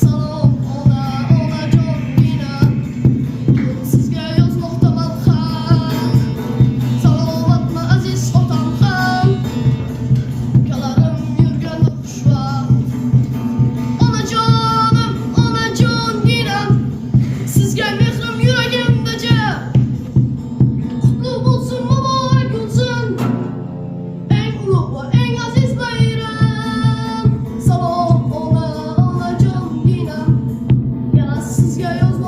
So Sensiz yaylaz